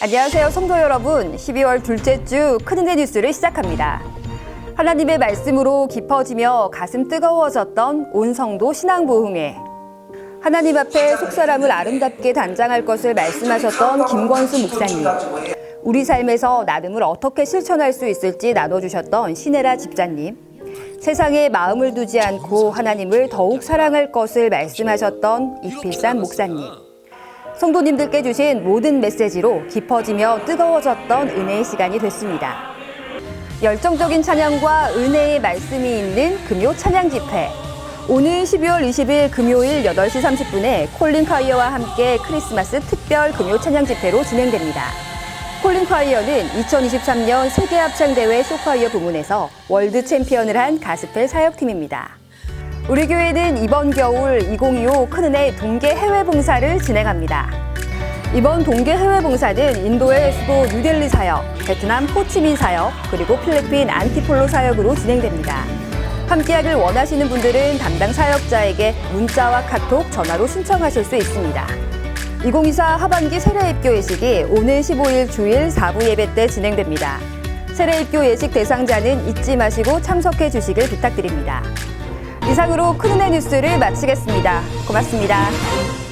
안녕하세요, 성도 여러분. 12월 둘째 주 큰은혜 뉴스를 시작합니다. 하나님의 말씀으로 깊어지며 가슴 뜨거워졌던 온 성도 신앙부흥회. 하나님 앞에 속사람을 아름답게 단장할 것을 말씀하셨던 김권수 목사님. 우리 삶에서 나눔을 어떻게 실천할 수 있을지 나눠주셨던 신혜라 집사님. 세상에 마음을 두지 않고 하나님을 더욱 사랑할 것을 말씀하셨던 이필산 목사님. 성도님들께 주신 모든 메시지로 깊어지며 뜨거워졌던 은혜의 시간이 됐습니다. 열정적인 찬양과 은혜의 말씀이 있는 금요 찬양 집회. 오늘 12월 20일 금요일 8시 30분에 콜린 콰이어와 함께 크리스마스 특별 금요 찬양 집회로 진행됩니다. 콜린 콰이어는 2023년 세계 합창 대회 소콰이어 부문에서 월드 챔피언을 한 가스펠 사역팀입니다. 우리 교회는 이번 겨울 2025 큰은혜 동계 해외 봉사를 진행합니다. 이번 동계 해외 봉사는 인도의 수도 뉴델리 사역, 베트남 호치민 사역, 그리고 필리핀 안티폴로 사역으로 진행됩니다. 함께하길 원하시는 분들은 담당 사역자에게 문자와 카톡, 전화로 신청하실 수 있습니다. 2024 하반기 세례 입교 예식이 오늘 15일 주일 4부 예배 때 진행됩니다. 세례 입교 예식 대상자는 잊지 마시고 참석해 주시길 부탁드립니다. 이상으로 큰은혜 뉴스를 마치겠습니다. 고맙습니다.